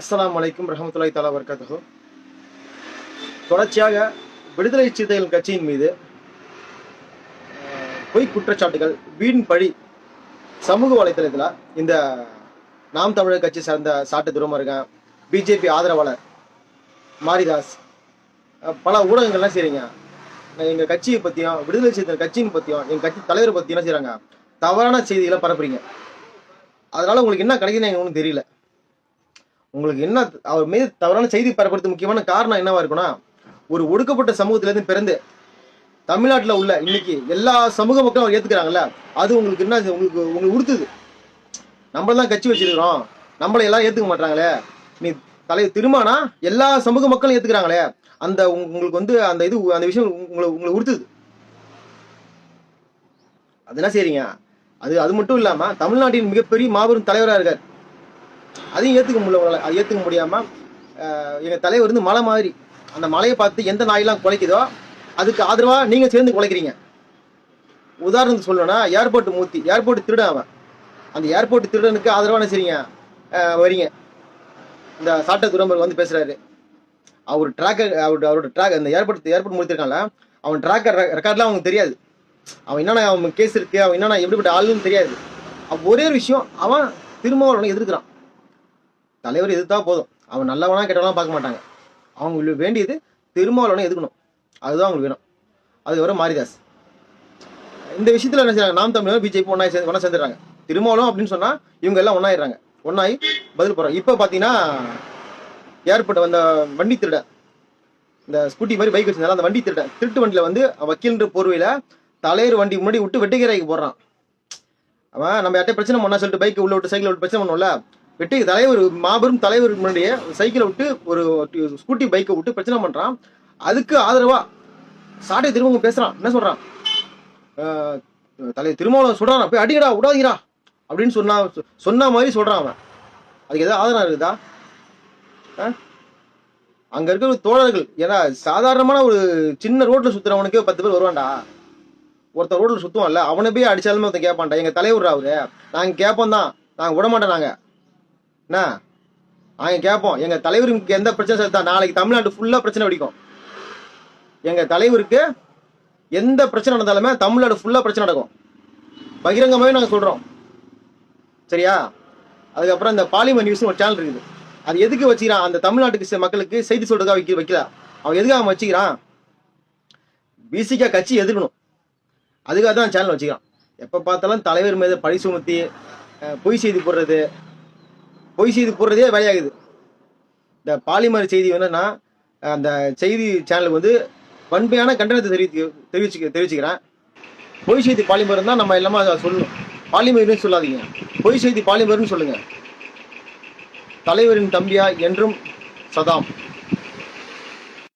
அஸ்லாம் அலைக்கும் ரஹமத்துல்லாய் தாலா வர்க்கத்தகோ தொடர்ச்சியாக விடுதலை சிறுத்தைகள் கட்சியின் மீது பொய் குற்றச்சாட்டுகள் வீண் பழி சமூக வலைத்தளத்தில் இந்த நாம் தமிழர் கட்சி சார்ந்த சாட்டு துரமுருகன் பிஜேபி ஆதரவாளர் மாரிதாஸ் பல ஊடகங்கள்லாம் செய்றீங்க. எங்கள் கட்சியை பற்றியும் விடுதலை சிறுத்தைகள் கட்சியின் பற்றியும் எங்கள் கட்சி தலைவரை பற்றியும் என்ன செய்கிறாங்க தவறான செய்திகளை பரப்புறீங்க. அதனால உங்களுக்கு என்ன கிடைக்குதுன்னு எங்களுக்கு தெரியல. உங்களுக்கு என்ன அவர் மீது தவறான செய்தி பரப்புறது முக்கியமான காரணம் என்னவா இருக்குன்னா ஒரு ஒடுக்கப்பட்ட சமூகத்திலேருந்து பிறந்து தமிழ்நாட்டில் உள்ள இன்னைக்கு எல்லா சமூக மக்களும் அவர் ஏத்துக்கிறாங்கல்ல அது உங்களுக்கு என்ன உங்களுக்கு உங்களுக்கு உடுத்துது நம்மள தான் கட்சி வச்சிருக்கிறோம். நம்மளை எல்லாம் ஏத்துக்க மாட்டாங்களே நீ தலை திருமானா எல்லா சமூக மக்களும் ஏத்துக்கிறாங்களே. அந்த உங்களுக்கு வந்து அந்த இது அந்த விஷயம் உங்களை உங்களை உறுத்துது. அது என்ன செய்றீங்க? அது அது மட்டும் இல்லாம தமிழ்நாட்டின் மிகப்பெரிய மாபெரும் தலைவராக இருக்கார். அதையும் ஏத்துக்க முடியல அதை அது ஏத்துக்க முடியாம எங்க தலைவர் வந்து மலை மாதிரி அந்த மலையை பார்த்து எந்த நாயெல்லாம் குலைக்குதோ அதுக்கு ஆதரவா நீங்கள் சேர்ந்து குலைக்கிறீங்க. உதாரணத்துக்கு சொல்லணும்னா ஏர்போர்ட் மூத்தி ஏர்போர்ட் திருடன் அவன். அந்த ஏர்போர்ட் திருடனுக்கு ஆதரவான என்ன செய்றீங்க? வரீங்க. இந்த சாட்ட துரம்பர் வந்து பேசுறாரு. அவர் ட்ராக்கர் அவர் அவரோட ட்ராக் அந்த ஏர்போர்ட் ஏர்போர்ட் முடித்திருக்கான்ல அவன் ட்ராக்கர் ரெக்கார்ட்லாம் அவனுக்கு தெரியாது. அவன் என்னென்ன அவன் கேஸ் இருக்கு அவன் என்னென்ன எப்படிப்பட்ட ஆளுன்னு தெரியாது. ஒரே ஒரு விஷயம் அவன் திருமாவளவனை எதிர்க்கிறான். தலைவர் எதிர்த்தா போதும். அவன் நல்லவனா கெட்டவனா பார்க்க மாட்டாங்க. அவங்களுக்கு வேண்டியது திருமாவளவனை எதுக்கணும் அதுதான் அவங்களுக்கு வேணும். அது மாரிதாஸ். இந்த விஷயத்துல என்ன செய்யறாங்க நாம் தமிழர் பிஜேபி ஒன்னா சேர்ந்து ஒன்றா சேர்ந்துடுறாங்க. திருமாவளவன் அப்படின்னு சொன்னா இவங்க எல்லாம் ஒன்னாயிடுறாங்க. ஒன்னாயி பதில் போறாங்க இப்போ பார்த்தீங்கன்னா ஏற்பட்ட வந்த வண்டி திருட. இந்த ஸ்கூட்டி மாதிரி பைக் வச்சிருந்தாலும் அந்த வண்டி திருட. திருட்டு வண்டியில வந்து வக்கீல்ன்ற போர்வையில தலையர் வண்டி முன்னாடி விட்டு வெட்டுக்கரைக்கு போடுறான். அவன் நம்ம யார்ட்டே பிரச்சனை பண்ணா சொல்லிட்டு பைக் உள்ள விட்டு சைக்கிள் விட்டு பிரச்சனை பண்ணுவோம்ல. வெட்டி தலைவர் மாபெரும் தலைவர் முன்னாடியே சைக்கிளை விட்டு ஒரு ஸ்கூட்டி பைக்கை விட்டு பிரச்சனை பண்ணுறான் அதுக்கு ஆதரவா சாட்டை திரும்ப பேசுறான். என்ன சொல்றான்? தலை தலைவர் திருமாவளவன் சொல்றான். போய் அடிக்கடா விடாதீங்கடா அப்படின்னு சொன்னா சொன்ன மாதிரி சொல்றான் அவன். அதுக்கு ஏதாவது ஆதரவு இருக்குதா? ஆ? அங்க இருக்கிற தோழர்கள் ஏன்னா சாதாரணமான ஒரு சின்ன ரோட்ல சுத்துறவனுக்கு பத்து பேர் வருவான்டா. ஒருத்தன் ரோட்ல சுத்துவான்ல அவனை போய் அடிச்சாலுமே ஒருத்தன் கேட்பான்டா. எங்க தலைவர் அவரு? நாங்க கேட்போம் தான் நாங்க விட மாட்டோம் நாங்க. என்ன? நாங்க கேட்போம் எங்க தலைவருக்கு எந்த பிரச்சனை சேர்த்தா நாளைக்கு தமிழ்நாடு ஃபுல்லா பிரச்சனை வெடிக்கும். எங்க தலைவருக்கு எந்த பிரச்சனை நடந்தாலுமே தமிழ்நாடு ஃபுல்லா பிரச்சனை நடக்கும். பகிரங்கமாகவே நாங்கள் சொல்றோம். சரியா? அதுக்கப்புறம் இந்த பாலிமர் நியூஸ்னு ஒரு சேனல் இருக்குது. அது எதுக்கு வச்சுக்கிறான்? அந்த தமிழ்நாட்டுக்கு செ- மக்களுக்கு செய்தி சொல்றதுக்காக வைக்க வைக்கல. அவன் எதுக்காக அவன் வச்சுக்கிறான்? பிசிகா கட்சி எதிர்க்கணும். அதுக்காக தான் சேனல் வச்சுக்கிறான். எப்போ பார்த்தாலும் தலைவர் மீது பழி சுமத்தி பொய் செய்தி போடுறது பொய் செய்தி போடுறதே வேலையாகுது. இந்த பாலிமர் செய்தி என்னன்னா அந்த செய்தி சேனலுக்கு வந்து வன்மையான கண்டனத்தை தெரிவித்து தெரிவிச்சு தெரிவிச்சுக்கிறேன். பொய் செய்தி பாலிமர் தான் நம்ம எல்லாமே அதை சொல்லணும். பாலிமர்னு சொல்லாதீங்க. பொய் செய்தி பாலிமர்னு சொல்லுங்க. தலைவரின் தம்பியா என்றும் சதாம்.